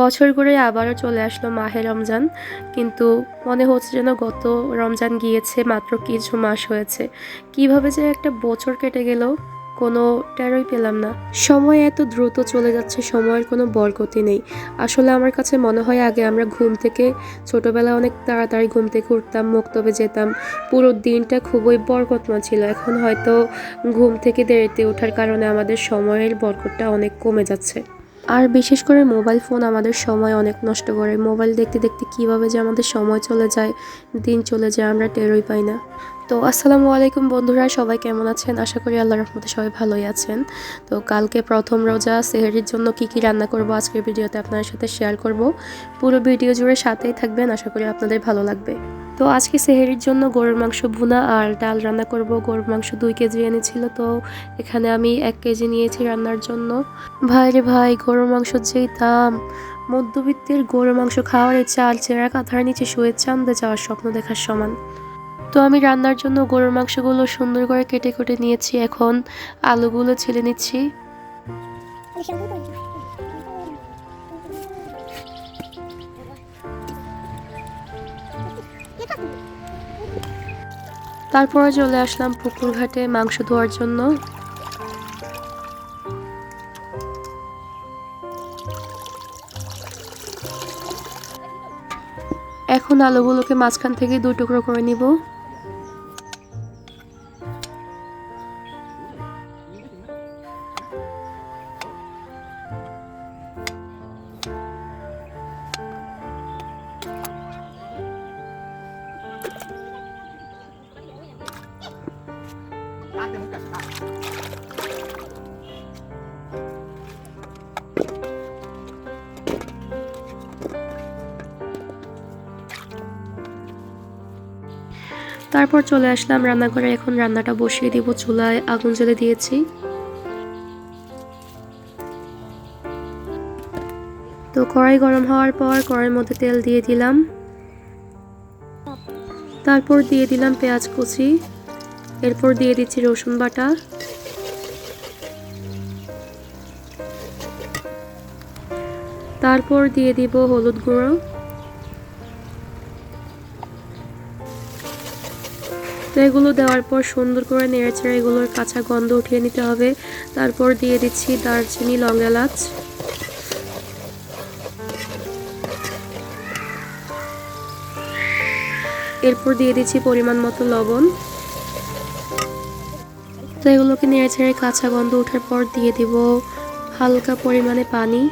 বছর করে আবারও চলে আসলো মাহে রমজান, কিন্তু মনে হচ্ছে যেন গত রমজান গিয়েছে, মাত্র কিছু মাস হয়েছে। কীভাবে যে একটা বছর কেটে গেল কোনো টেরই পেলাম না। সময় এত দ্রুত চলে যাচ্ছে, সময়ের কোনো বরকতি নেই। আসলে আমার কাছে মনে হয় আগে আমরা ঘুম থেকে, ছোটবেলায় অনেক তাড়াতাড়ি ঘুম থেকে উঠতাম, মুক্তবে যেতাম। পুরো দিনটা খুবই বরকতময় ছিল। এখন হয়তো ঘুম থেকে দেরিতে ওঠার কারণে আমাদের সময়ের বরকতটা অনেক কমে যাচ্ছে। আর বিশেষ করে মোবাইল ফোন আমাদের সময় অনেক নষ্ট করে। মোবাইল দেখতে দেখতে কীভাবে যে আমাদের সময় চলে যায়, দিন চলে যায়, আমরা টেরই পাই না। তো আসসালামু আলাইকুম বন্ধুরা, সবাই কেমন আছেন? আশা করি আল্লাহ রহমতে সবাই ভালোই আছেন। তো কালকে প্রথম রোজা, সেহেরির জন্য কি কি রান্না করব আজকের ভিডিওতে আপনাদের সাথে শেয়ার করব। পুরো ভিডিও জুড়ে সাথেই থাকবেন, আশা করি আপনাদের ভালো লাগবে। তো আজকে সেহেরির জন্য গরুর মাংস ভুনা আর ডাল রান্না করব। গরুর মাংস দুই কেজি এনেছিল, তো এখানে আমি এক কেজি নিয়েছি রান্নার জন্য। ভাই রে ভাই, গরুর মাংসর যেই দাম। মধ্যবিত্তের গরুর মাংস খাওয়ার ইচ্ছা আর চেরা কাঁথার নিচে শুয়ে চান্দে যাওয়ার স্বপ্ন দেখার সমান। তো আমি রান্নার জন্য গরুর মাংসগুলো সুন্দর করে কেটে কেটে নিয়েছি। এখন আলুগুলো ছিলে নিচ্ছি। তারপরে চলে আসলাম পুকুর ঘাটে মাংস ধোয়ার জন্য। এখন আলোগুলোকে মাঝখান থেকে দুই টুকরো করে নিব। তারপর চলে আসলাম রান্নাঘরে। এখন রান্নাটা বসিয়ে দিব, চুলায় আগুন জ্বেলে দিয়েছি। তো কড়াই গরম হওয়ার পর কড়াইয়ের মধ্যে তেল দিয়ে দিলাম। তারপর দিয়ে দিলাম পেঁয়াজ কুচি। এরপর দিয়ে দিচ্ছি রসুন বাটা। তারপর দিয়ে দিব হলুদ গুঁড়ো। তো এগুলো দেওয়ার পর সুন্দর করে নেড়েচেড়ে এগুলোর কাঁচা গন্ধ উঠিয়ে নিতে হবে। তারপর দিয়ে দিচ্ছি দারচিনি, লং এলাচ। এরপর দিয়ে দিচ্ছি পরিমাণ মতো লবণ। তো এগুলোকে নেড়েচেড়ে কাঁচা গন্ধ ওঠার পর দিয়ে দিব হালকা পরিমাণে পানি।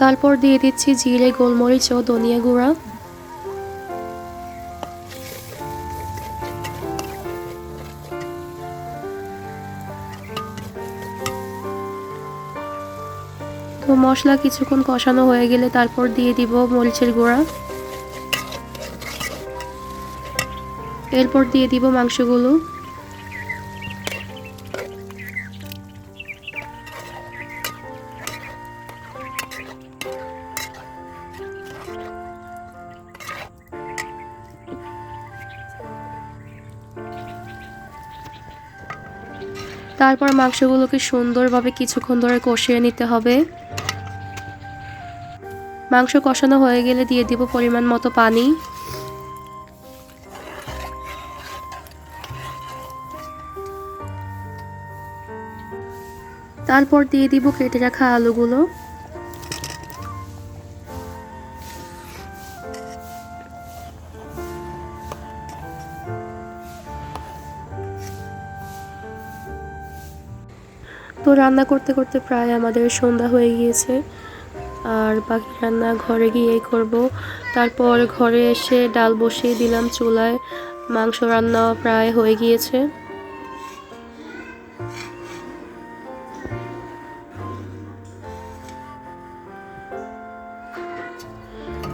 তারপর দিয়ে দিচ্ছি জিরে, গোলমরিচ ও ধনিয়া গুঁড়া। তো মশলা কিছুক্ষণ কষানো হয়ে গেলে তারপর দিয়ে দিব মরিচের গুঁড়া। এরপর দিয়ে দিব মাংসগুলো। তারপর মাংসগুলোকে সুন্দরভাবে কিছুক্ষণ ধরে কষিয়ে নিতে হবে। মাংস কষানো হয়ে গেলে দিয়ে দিব পরিমাণ মতো পানি। তারপর দিয়ে দিব কেটে রাখা আলুগুলো। তো রান্না করতে করতে প্রায় আমাদের সন্ধ্যা হয়ে গিয়েছে। আর বাকি রান্না ঘরে গিয়েই করব। তারপর ঘরে এসে ডাল বসিয়ে দিলাম চুলায়। মাংস রান্না প্রায় হয়ে গিয়েছে।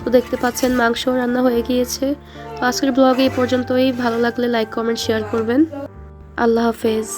তো দেখতে পাচ্ছেন মাংস রান্না হয়ে গিয়েছে। তো আজকের ব্লগে এই পর্যন্তই। ভালো লাগলে লাইক কমেন্ট শেয়ার করবেন। আল্লাহ হাফেজ।